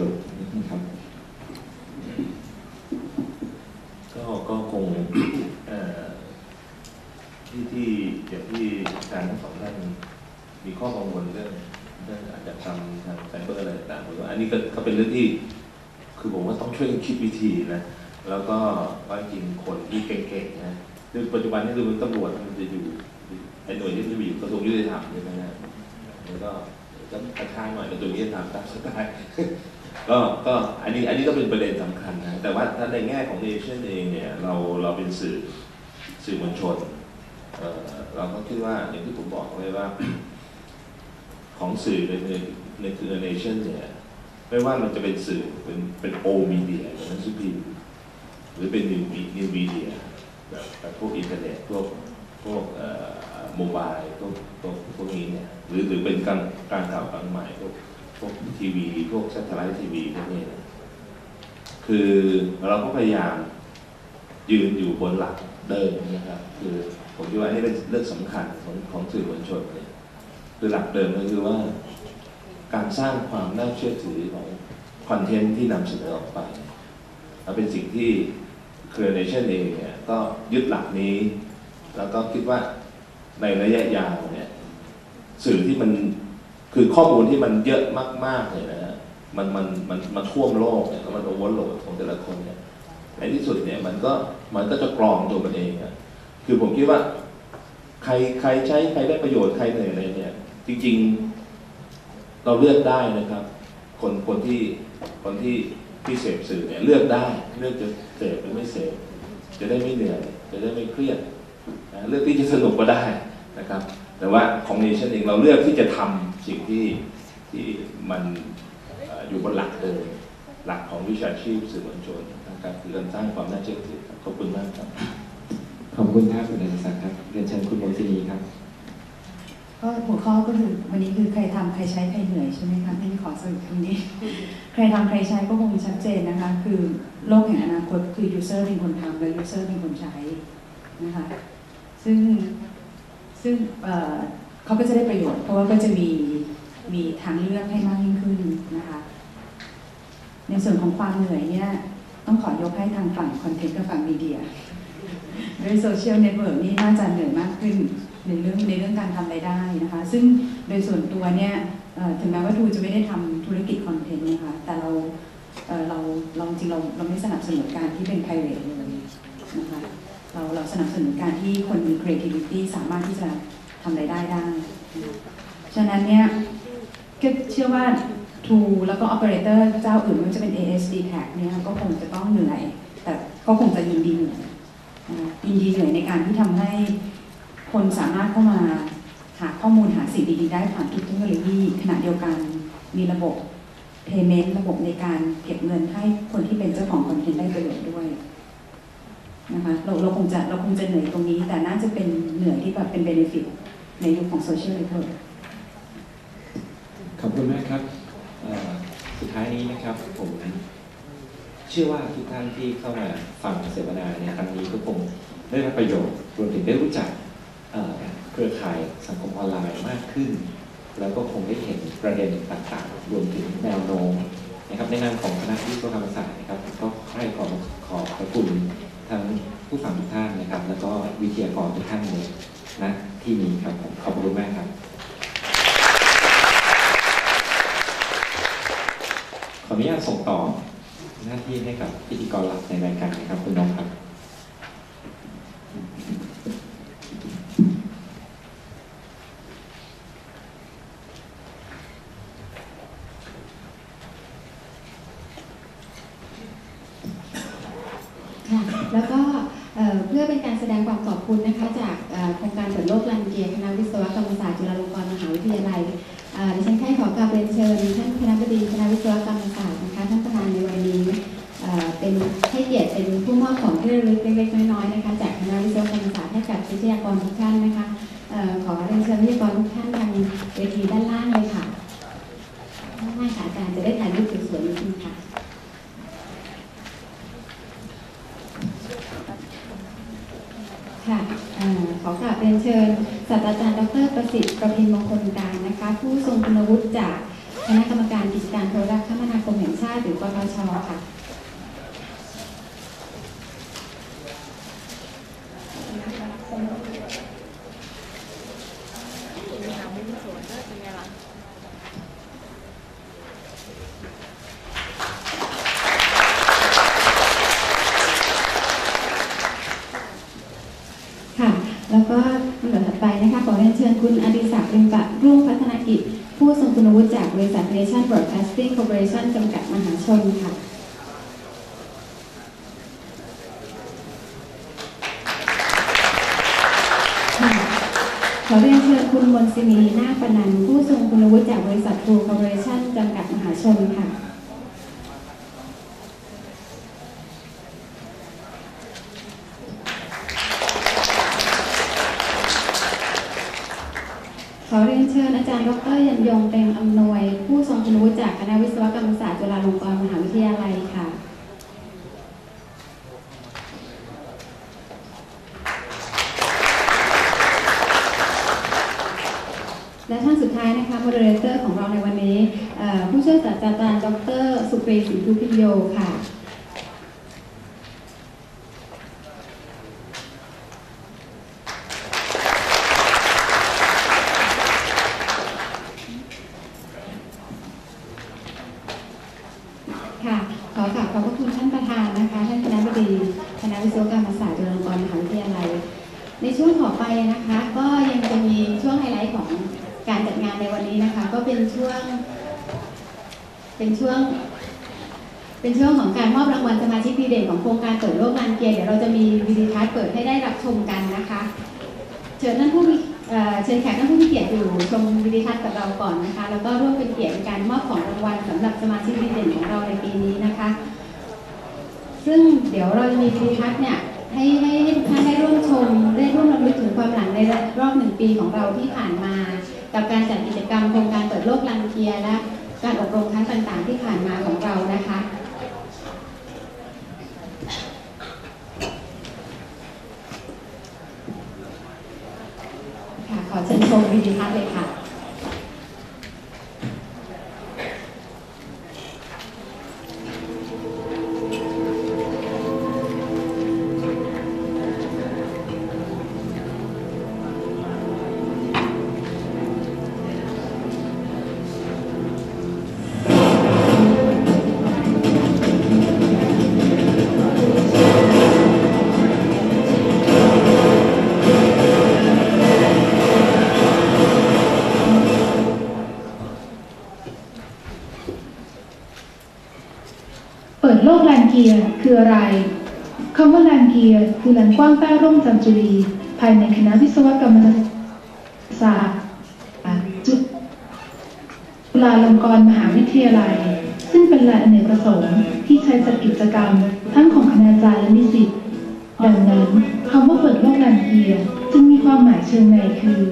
รุปนะครับก็ก็คงเอ่ที่ที่อย่างที่อาจารย์ทั้งสองท่านมีข้อกังวลเรื่องเรื่องอาจจะทำทางไซเบอร์อะไรต่างๆผมว่าอันนี้ก็ก็เป็นเรื่องที่คือผมว่าต้องช่วยกันคิดวิธีนะแล้วก็ว่าจริงคนที่เก่งๆนะคือปัจจุบันนี่คือมันตำรวจมันจะอยู่ไอ้หน่วยที่มันจะอยู่กระทรวงยุติธรรมใช่ไหมฮะแล้วก็ก็กระชากหน่อยกระทรวงยุติธรรมตามสไตล์ ก็ก็อันนี้อันนี้ก็เป็นประเด็นสำคัญนะแต่ว่าถ้าในแง่ของเนชั่นเองเนี่ยเราเราเป็นสื่อสื่อมวลชนเอ่อเราก็คิดว่าอย่างที่ผมบอกไว้ว่า ของสื่อในในในคือเนชั่นเนี่ยไม่ว่ามันจะเป็นสื่อเป็นเป็นโอมีเดียอย่างนั้นสุพิมพ์หรือเป็นนิวนิวมีเดียแบบแบบพวกอินเทอร์เน็ตพวกพวกเอ่อโมบายพวกพวกพวกนี้เนี่ยหรือหรือเป็นการการข่าวกลางใหม่พวก พวกทีวีพวกซัตเทไลท์ทีวีพวกนี้นะคือเราก็พยายามยืนอยู่บนหลักเดิมนะครับ คือผมคิดว่านนี้เป็นเรื่องสำคัญของของสื่อมวลชนเนี่ยคือหลักเดิมก็คือว่า การสร้างความน่าเชื่อถือของคอนเทนต์ที่นำเสนอออกไปและเป็นสิ่งที่เครือเนชั่นเองเนี่ยก็ยึดหลักนี้ แล้วก็คิดว่าในระยะยาวเนี่ยสื่อที่มัน คือข้อมูลที่มันเยอะมากๆเลยนะฮะมันมันมันมาท่วมโลกเนี่ยแล้วมันโอเวอร์โหลดของแต่ละคนเนี่ยในที่สุดเนี่ยมันก็มันก็จะกรองตัวมันเองอะคือผมคิดว่าใครใครใช้ใครได้ประโยชน์ใครเหนื่อยอะไรเนี่ย จริง ๆ เราเลือกได้นะครับ คนคนที่คนที่ที่เสพสื่อเนี่ยเลือกได้ เลือกจะเสพหรือไม่เสพจะได้ไม่เหนื่อย จะได้ไม่เครียดนะเลือกที่จะสนุกก็ได้นะครับ แต่ว่าของเนชั่นเองเราเลือกที่จะทำ สิ่งที่ที่มันเอ่ออยู่บนหลักเดิมหลักของวิชาชีพสื่อมวลชนนะครับคือการสร้างความน่าเชื่อถือครับขอบคุณมากครับ ขอบคุณครับคุณอดิศักดิ์ครับเรียนเชิญคุณโมทินีครับ ก็หัวข้อก็คือวันนี้คือใครทำใครใช้ใครเหนื่อยใช่ไหมคะที่ขอสรุปตรงนี้ ใครทำใครใช้ก็คงชัดเจนนะคะ คือโลกแห่งอนาคตคือ user เป็นคนทำและ user เป็นคนใช้นะคะซึ่งซึ่ง เขาก็จะได้ประโยชน์ เพราะว่าก็จะมีมีทางเลือกให้มากยิ่งขึ้นนะคะ ในส่วนของความเหนื่อยเนี่ยต้องขอยกให้ทางฝั่งคอนเทนต์กับฝั่งมีเดียด้วยโซเชียลเน็ตเวิร์กนี่น่าจะเหนื่อยมากขึ้นในเรื่องในเรื่องการทำรายได้นะคะ ซึ่งโดยส่วนตัวเนี่ยถึงแม้ว่าทูจะไม่ได้ทำธุรกิจคอนเทนต์นะคะแต่เราเราเราจริงเราเราไม่สนับสนุนการที่เป็น private เลยนะคะเราเราสนับสนุนการที่คนมี creativity สามารถที่จะำรายได้ได้ ฉะนั้นเนี่ยก็เชื่อว่าทูแล้วก็ operator เจ้าอื่นไม่ว่าจะเป็น ASD tag เนี่ยก็คงจะต้องเหนื่อย แต่ก็คงจะยินดีเหนื่อยยินดีเหนื่อยในการที่ทำให้คนสามารถเข้ามาหาข้อมูลหาสิ่งดีๆได้ผ่านทุกเทคโนโลยีขณะเดียวกันมีระบบ payment ระบบในการเก็บเงินให้คนที่เป็นเจ้าของคอนเทนต์ได้ประโยชน์ด้วยนะคะเราเราคงจะเราคงจะเหนื่อยตรงนี้ แต่น่าจะเป็นเหนื่อยที่แบบเป็น benefit ในยุคของ social network ขอบคุณมากครับสุดท้ายนี้นะครับผมเชื่อว่าทุกท่านที่เข้ามาฟังเสวนาในครั้งนี้ก็คงได้รับประโยชน์รวมถึงได้รู้จักเอ่อเครือข่ายสังคมออนไลน์มากขึ้น แล้วก็คงได้เห็นประเด็นต่างๆ รวมถึงแนวโน้มนะครับในนามของคณะวิศวกรรมศาสตร์นะครับก็ให้ขอขอบพระคุณทั้งผู้ฟังทุกท่านนะครับ แล้วก็วิทยากรทุกท่านเลย นะที่นี้ครับผมขอบคุณมากครับ ขออนุญาตส่งต่อหน้าที่ให้กับพิธีกรหลักในรายการนะครับคุณน้องครับ ค่ะแล้วก็เอ่อเพื่อเป็นการแสดงความขอบคุณนะคะจากเอ่อ โครงการเปิดโลกลันเกียคณะวิศวกรรมศาสตร์จุฬาลงกรณ์มหาวิทยาลัยดิฉันแค่ขอกราบเรียนเชิญท่านคณะบดีคณะวิศวกรรมศาสตร์นะคะท่านประธานในวันนี้เป็นให้เกียรติเป็นผู้มอบของที่ระลึกเล็กๆน้อยๆนะคะจากคณะวิศวกรรมศาสตร์ให้กับวิทยากรทุกท่านนะคะขอเรียนเชิญวิทยากรทุกท่านทางเวทีด้านล่างเลยค่ะด้านล่างค่ะอาจารย์จะได้ถ่ายรูปสวยๆนิดนึงค่ะเอ่อขอกราบเรียนเชิญศาสตราจารย์ดรประสิทธิ์ประพินมงคลการนะคะ ผู้ทรงคุณวุฒิจากคณะกรรมการกิจการโทรคมนาคมแห่งชาติหรือกทชค่ะ แล้วก็ลำดับถัดไปนะคะ ขอเรียนเชิญคุณอดิศักดิ์ริมปะรุ่งพัฒนกิจ ผู้ทรงคุณ บริษัท Nation Broadcasting Corporation จำกัดมหาชนค่ะขอเรียนเชิญคุณมนศินีนาคปนันผู้ทรงคุณวุฒิจากบริษัททูคอร์ปอเรชั่นจำกัดมหาชนค่ะ ขอเรียนเชิญอา จารย์ดรยันยงเต็มอำนวย ผู้ทรงคุณวุฒิจากคณะวิศวกรรมศาสตร์จุฬาลงกรณ์มหาวิทยาลัยค่ะและท่านสุดท้ายนะคะโมเดเลเตอร์ของเราในวันนี้ ผู้ช่วยศาสตราจารย์ ดร สุปรีศรีทุพิโยค่ะ ขอกราบขอบพระคุณท่านประธานนะคะ ท่านคณะบดี คณะ วกรรมศาสตร์จุฬาลงกรณ์มหาวิทยาลัย ในช่วงต่อไปนะคะ ก็ยังจะมีช่วงไฮไลท์ของการจัดงานในวันนี้นะคะ ก็เป็นช่วง เป็นช่วง เป็นช่วงของการมอบรางวัลสมาชิกดีเด่นของโครงการเปิดโลกงานเกียร์เดี๋ยวเราจะมีวิดีทัศน์เปิดให้ได้รับชมกันนะคะ เชิญท่านผู้มีเชิญแขกท่านผู้มีเกียรติอยู่ชมวิดีทัศน์กับเราก่อนนะคะ แล้วก็ร่วมเป็นเกียรติในการมอบของรางวัลสำหรับสมาชิกดีเด่นของเราในปีนี้นะคะ ซึ่งเดี๋ยวเราจะมีวิดีทัศน์เนี่ยให้ให้ให้ทุกท่านได้ร่วมชม ได้ร่วมรำลึกถึงความหลังในรอบหนึ่งปีของเราที่ผ่านมา กับการจัดกิจกรรมโครงการเปิดโลกลังเกียร์และการอบรมครั้งต่างๆ ที่ผ่านมาของเรานะคะค่ะขอเชิญชมวิดีทัศน์เลยค่ะ เกียร์คืออะไร คำว่าแลนเกียร์คือแหล่งกว้างใต้ร่มจันจุรี ภายในคณะวิศวกรรมศาสตร์จุฬาลงกรณ์มหาวิทยาลัย ซึ่งเป็นหลานอเนกประสงค์ที่ใช้จัดกิจกรรม ทั้งของคณาจารย์และนิสิต ดังนั้นคำว่าเปิดโลกแลนเกียร์จึงมีความหมายเชิงในคือ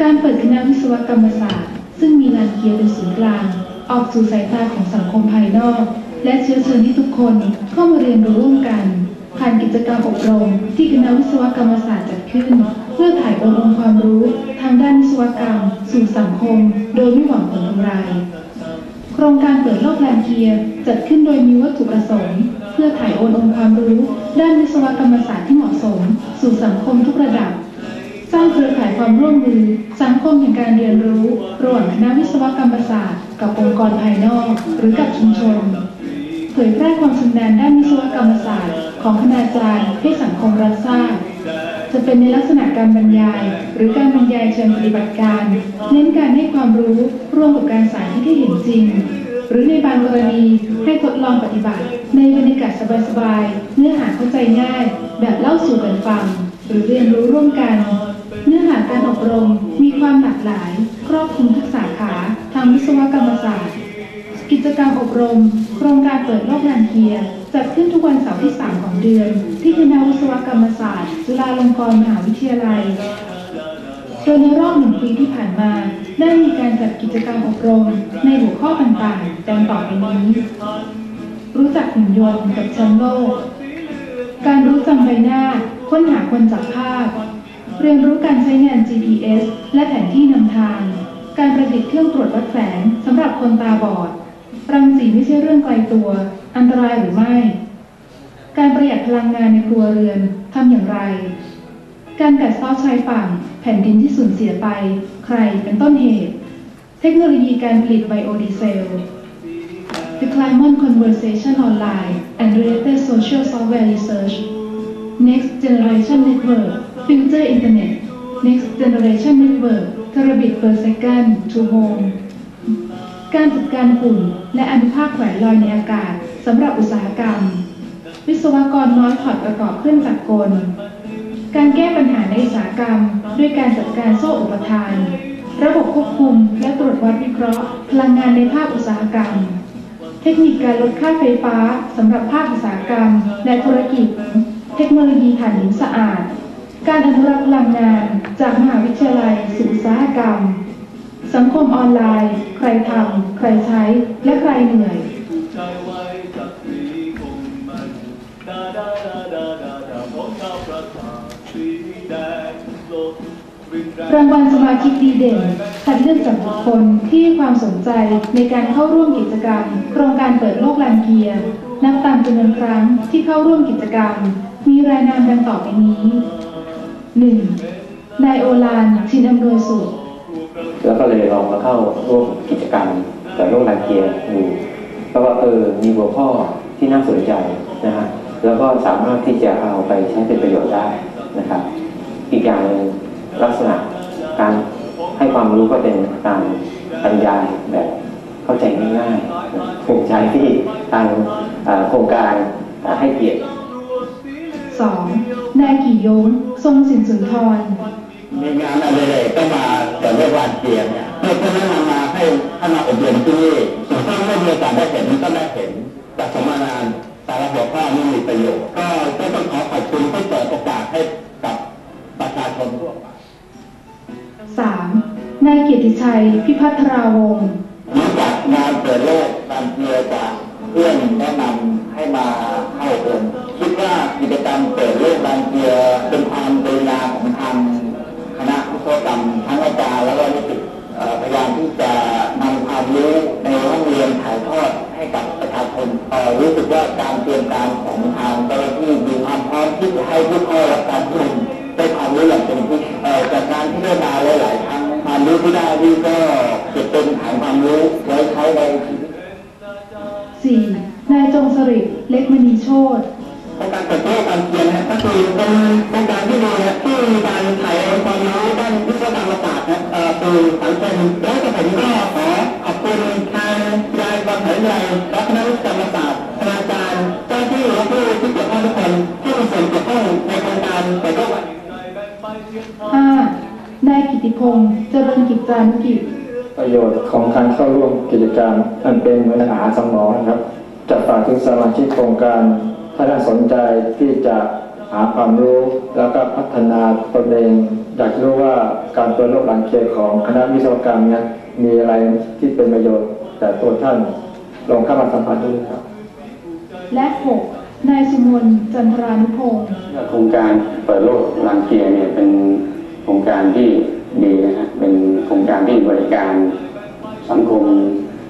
การเปิดคณะวิศวกรรมศาสตร์ ซึ่งมีลานเกียร์เป็นศูนย์กลาง ออกสู่สายตาของสังคมภายนอก และเชื้อเชิญให้ทุกคนเข้ามาเรียนรู้ร่วมกัน ผ่านกิจกรรมอบรม ที่คณะวิศวกรรมศาสตร์จัดขึ้น เพื่อถ่ายโอนองค์ความรู้ ทางด้านวิศวกรรม สู่สังคม โดยไม่หวังผลกำไร โครงการเปิดโลกแลนเกียร์จัดขึ้นโดยมีวัตถุประสงค์เพื่อถ่ายโอนองค์ความรู้ ด้านวิศวกรรมศาสตร์ที่เหมาะสม สู่สังคมทุกระดับ สร้างเครือข่ายความร่วมมือ สังคมแห่งการเรียนรู้ระหว่างคณะวิศวกรรมศาสตร์ กับองค์กรภายนอก หรือกับชุมชน เผยแพร่ความชำนาญด้านวิศวกรรมศาสตร์ ของคณาจารย์ให้สังคมรับทราบจะเป็นในลักษณะการบรรยาย หรือการบรรยายเชิงปฏิบัติการ เน้นการให้ความรู้ร่วมกับการสาธิตให้เห็นจริง หรือในบางกรณีให้ทดลองปฏิบัติ ในบรรยากาศสบายๆเนื้อหาเข้าใจง่าย แบบเล่าสู่กันฟัง หรือเรียนรู้ร่วมกัน เนื้อหาการอบรมมีความหลากหลาย ครอบคลุมทุกสาขาทางวิศวกรรมศาสตร์ กิจกรรมอบรม โครงการเปิดโลกลานเกียร์จัดขึ้นทุกวันเสาร์ที่ 3 ของเดือน ที่คณะวิศวกรรมศาสตร์ จุฬาลงกรณ์มหาวิทยาลัยโดยในรอบหนึ่งปีที่ผ่านมา ได้มีการจัดกิจกรรมอบรม ในหัวข้อต่างๆ ดังต่อไปนี้ รู้จักหุ่นยนต์กับแชมป์โลก การรู้จำใบหน้า ค้นหาคนจับภาพ เรียนรู้การใช้งาน GPS และแผนที่นำทาง การประดิษฐ์เครื่องตรวจวัดแสงสำหรับคนตาบอด รังสีไม่ใช่เรื่องไกลตัว อันตรายหรือไม่ การประหยัดพลังงานในครัวเรือนทำอย่างไร การกัดเซาะชายฝั่ง แผ่นดินที่สูญเสียไป ใครเป็นต้นเหตุ เทคโนโลยีการผลิตไบโอดีเซล The Climate Conversation Online and Related Social Software Research Next Generation Network Future Internet Next Generation Network Terabit per second to home การจัดการฝุ่นและอนุภาคแขวนลอยในอากาศสำหรับอุตสาหกรรม วิศวกรน้อยถอดประกอบเครื่องจักรกล การแก้ปัญหาในอุตสาหกรรม ด้วยการจัดการโซ่อุปทาน ระบบควบคุม และตรวจวัดวิเคราะห์ พลังงานในภาคอุตสาหกรรม เทคนิคการลดค่าไฟฟ้าสำหรับภาคอุตสาหกรรม และธุรกิจ เทคโนโลยีถ่านหินสะอาด การอนุรักษ์พลังงานจากมหาวิทยาลัยสู่อุตสาหกรรม สังคมออนไลน์ ใครทำใครใช้ และใครเหนื่อยใจไว้จากสีคงมันดาดาดาดาดาดาของชาวประสางสดรินแรางวัลสมาชิกดีเด่นคัดเลือกจากบุคคลที่ความสนใจในการเข้าร่วมกิจกรรม โครงการเปิดโลกลานเกียร์นับตามจำนวนครั้งที่เข้าร่วมกิจกรรม มีรายนามดังต่อไปนี้ 1. นายโอลานชินอำนวยสุขแล้วก็เลยลองมาเข้าร่วมกิจกรรมกับโลกลานเกียร์ดูแล้วก็เออมีหัวข้อที่น่าสนใจนะฮะแล้วก็สามารถที่จะเอาไปใช้เป็นประโยชน์ได้นะครับ อีกอย่างหนึ่งลักษณะการให้ความรู้ก็เป็นการบรรยายแบบเข้าใจง่ายๆนะถูกใจที่ทางเอ่อโครงการเอ่อให้เกียรติ 2. นายกี่ยง ทรงสินสุนทร มีงานอะไรเลยก็มาแต่เรื่องวานเกียร์เนี่ยเพื่อจะแนะนำมาให้ท่านมาอบรมที่นี่ส่วนท่านไม่มีโอกาสได้เห็นก็ได้เห็นจากสมนานแต่ละหัวข้อนี่มีประโยชน์ก็ก็ต้องขอขอบคุณที่เปิดโอกาสให้กับประชาชนทั่วไป 3. นายเกียรติชัย พิพัทราวงศ์รู้จักงานเปิดโลกการเกียร์จากเพื่อนแนะนำให้มาเข้าองค์คิดว่ากิจกรรมเปิดโลกการเกียร์เป็น ทางคณะวิศวกรรมทั้งอาจารย์แล้วก็นิสิตพยายามที่จะนำความรู้ในห้องเรียนถ่ายทอดให้กับประชาชนรู้สึกว่าการเตรียมการของทางเจ้าหน้าที่มีความพร้อมที่จะให้ผู้เข้ารับการอบรมได้ความรู้อย่างเต็มที่เอ่อจากการที่ได้มาหลายๆครั้งความรู้ที่ได้นี่ก็เก็บเป็นฐานความรู้ไว้ใช้ในชีวิต 4. นายจงสริเล็กมณีโชต โครงการเปิดโลกการเรียนนะก็คือเป็นโครงการที่ดีนะที่มีการถ่ายความรู้ด้านวิศวกรรมศาสตร์นะเอ่อคือสังคมแล้วก็ผมก็ขอขอบคุณทางยายความถนายและคณะวิศวกรรมศาสตร์คณาจารย์เจ้าที่และผู้ที่เกี่ยวข้องทุกคนที่มีส่วนเกี่ยวข้องในโครงการเปิดโลกวัน 5. นายกิติพงศ์เจริญกิจจานุกิจประโยชน์ของการเข้าร่วมกิจกรรมอันเป็นเหมือนหาสมองนะครับจะฝากถึงสมาชิกโครงการ ถ้าท่านสนใจที่จะหาความรู้แล้วก็พัฒนาตนเองอยากจะรู้ว่าการเปิดโลกหลังเกียร์ของคณะวิศวกรรมเนี่ยมีอะไรที่เป็นประโยชน์แต่ตัวท่านลองเข้ามาสัมผัสดูครับ และ 6. นายสุมนจันทรานุพงศ์โครงการเปิดโลกลานเกียร์เนี่ยเป็นโครงการที่ดีนะฮะเป็นโครงการที่บริการสังคม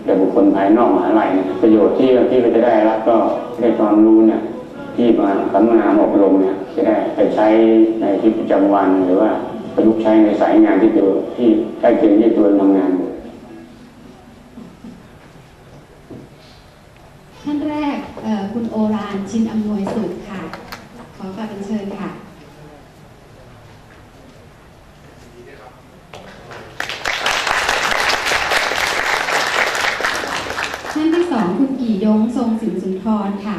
แก่บุคคลภายนอกมหาลัยนะประโยชน์ที่ที่เราจะได้รับก็ได้ความรู้เนี่ย ที่มาสัมมนาอบรมเนี่ยจะได้ไปใช้ในชีวิตประจำวันหรือว่าประยุกต์ใช้ในสายงานที่ตัวที่ใกล้เคียงที่ตัวทำงานท่านแรกคุณโอรานชินอำนวยสุขค่ะ ขอกราบเป็นเชิญค่ะท่านที่สองคุณกี่ยงทรงสินสุนทรค่ะ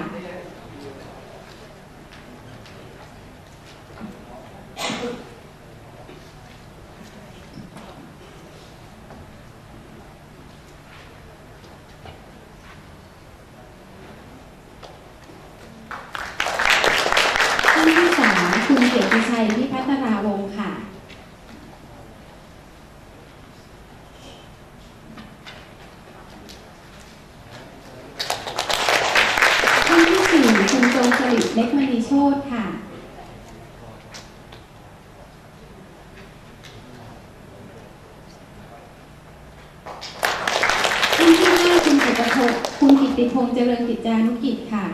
ท่านที่สามคุณเกียรติชัยพิพัฒราวงศ์ค่ะ ท่านที่สี่คุณจงสลิด เล็กมณีโชตค่ะท่านที่ห้าคุณสุประพงศ์ติพงษ์เจริญกิจจานุกิจค่ะ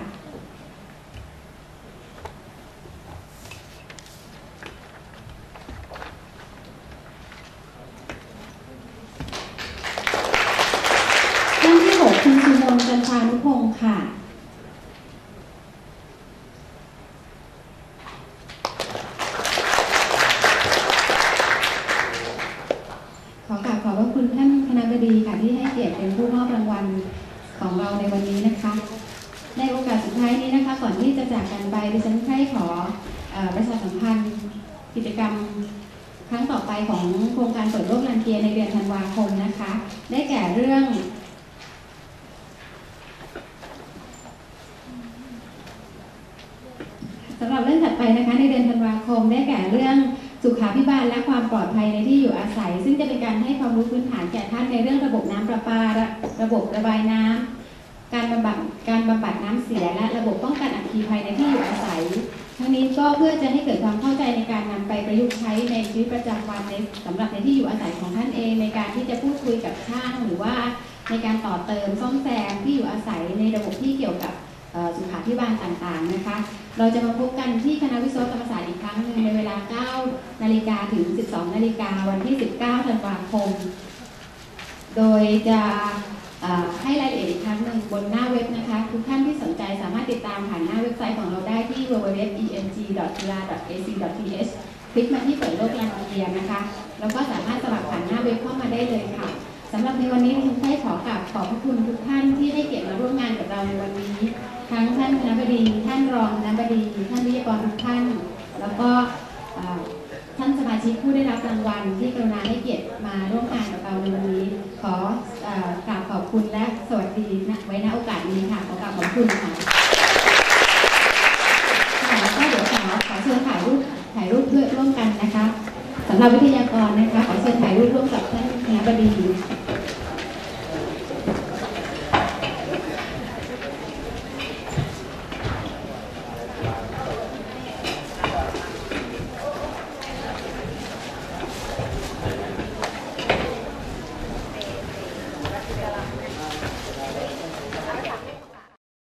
ท่านที่หกคุณสุมนต์จันทรานุพงศ์ค่ะ ขอกราบขอบพระ คุณท่านคณะบดีค่ะที่ให้เกียรติเป็นผู้มอบรางวัลของเราในวันนี้นะคะ ในโอกาสสุดท้ายนี้นะคะ ก่อนที่จะจากกันไปดิฉันใครขอประชาสัมพันธ์กิจกรรมครั้งต่อไปของโครงการเปิดโลกลันเกียในเดือนธันวาคมนะคะ ได้แก่เรื่องสำหรับเรื่องถัดไปนะคะในเดือนธันวาคมได้แก่เรื่อง สุขาพิบาลและความปลอดภัยในที่อยู่อาศัย ซึ่งจะเป็นการให้ความรู้พื้นฐานแก่ท่านในเรื่องระบบน้ำประปาระระบบระบายน้ำการบำบัดการบำบัดน้ำเสียและระบบป้องกันอัคคีภัยในที่อยู่อาศัย ทั้งนี้ก็เพื่อจะให้เกิดความเข้าใจในการนำไปประยุกต์ใช้ในชีวิตประจำวันในสำหรับในที่อยู่อาศัยของท่านเอง ในการที่จะพูดคุยกับช่างหรือว่าในการต่อเติมซ่อมแซมที่อยู่อาศัยในระบบที่เกี่ยวกับสุขาภิบาลต่างๆนะคะ เราจะมาพบกันที่คณะวิศวกรรมศาสตร์อีกครั้งหนึ่งในเวลา 9 นาฬิกาถึง 12 นาฬิกาวันที่ 19 ธันวาคม โดยจะให้รายละเอียดอีกครั้งหนึ่งบนหน้าเว็บนะคะ ทุกท่านที่สนใจสามารถติดตามผ่านหน้าเว็บไซต์ของเราได้ที่ www.eng.ac.th คลิกมาที่เปิดโลกลานเกียนะคะ แล้วก็สามารถสมัครผ่านหน้าเว็บเข้ามาได้เลยค่ะสำหรับในวันนี้ดิฉันได้ขอกราบขอบพระคุณทุกท่านที่ให้เกียรติมาร่วมงานกับเราในวันนี้ ทั้งท่านคณะบดีท่านรองคณะบดีท่านวิทยากรทุกท่าน แล้วก็ท่านสมาชิกผู้ได้รับรางวัลที่กรุณาให้เกียรติมาร่วมงานกับเราในวันนี้ ขอกราบขอบคุณและสวัสดีไว้ณโอกาสนี้ค่ะขอกราบขอบคุณค่ะค่ะแล้วก็เดี๋ยวขอขอเชิญถ่ายรูปถ่ายรูปเพื่อร่วมกันนะคะสำหรับวิทยากรนะคะขอเชิญถ่ายรูปร่วมกับท่านคณะบดี